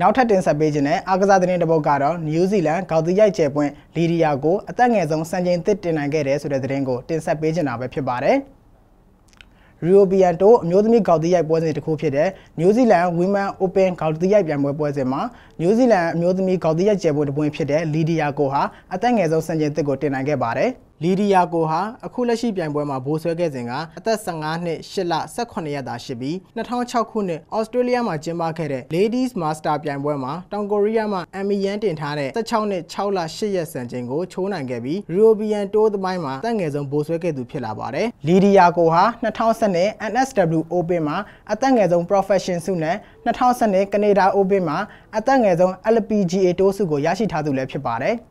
နောက်ထပ်တင်ဆက်ပေးခြင်းတဲ့အားကစားသတင်းတစ်ပုဒ်ကတော့နယူးဇီလန်ဂေါက်သီရိုက်ကျဲပွင့်လီဒီယာကိုအသက်ငယ်ဆုံးစံချိန်သစ်တင်နိုင်ခဲ့တယ်ဆိုတဲ့သတင်းကိုတင်ဆက်ပေးခြင်းတာပဲဖြစ်ပါတယ်။ European Tour အမျိုးသမီးဂေါက်သီးရိုက်ပွဲစဉ်တစ်ခုဖြစ်တဲ့ New Zealand Women Open ဂေါက်သီးရိုက်ပြိုင်ပွဲပွဲစဉ်မှာ New Zealand အမျိုးသမီးဂေါက်သီးရိုက်ကျယ်ပွဲတစ်ပွင့်ဖြစ်တဲ့ Lydia Ko ဟာအသက်ငယ်ဆုံးစံချိန်သစ်ကိုတင်နိုင်ခဲ့ပါတယ်။ လီဒီယာကိုဟာအခုလက်ရှိပြိုင်ပွဲမှာဘိုးဆွဲခဲ့စဉ်ကအသက်15နှစ်8လ18ရက်သားရှိပြီး2006ခုနှစ်ဩစတြေးလျမှာကျင်းပခဲ့တဲ့ Ladies Master ပြိုင်ပွဲမှာတောင်ကိုရီးယားမှာအမီယန်တင်ထားတဲ့16နှစ်6လ8ရက်စံချိန်ကိုချိုးနိုင်ခဲ့ပြီး European Tour သမိုင်းမှာတက်ငယ်ဆုံးဘိုးဆွဲခဲ့သူဖြစ်လာပါတယ်။လီဒီယာကိုဟာ2010 NSW Open မှာအသက်ငယ်ဆုံး Profession ဆုနဲ့2010 Canada Open မှာအသက်ငယ်ဆုံး LPGA Tour ဆုကိုရရှိထားသူလည်းဖြစ်ပါတယ်။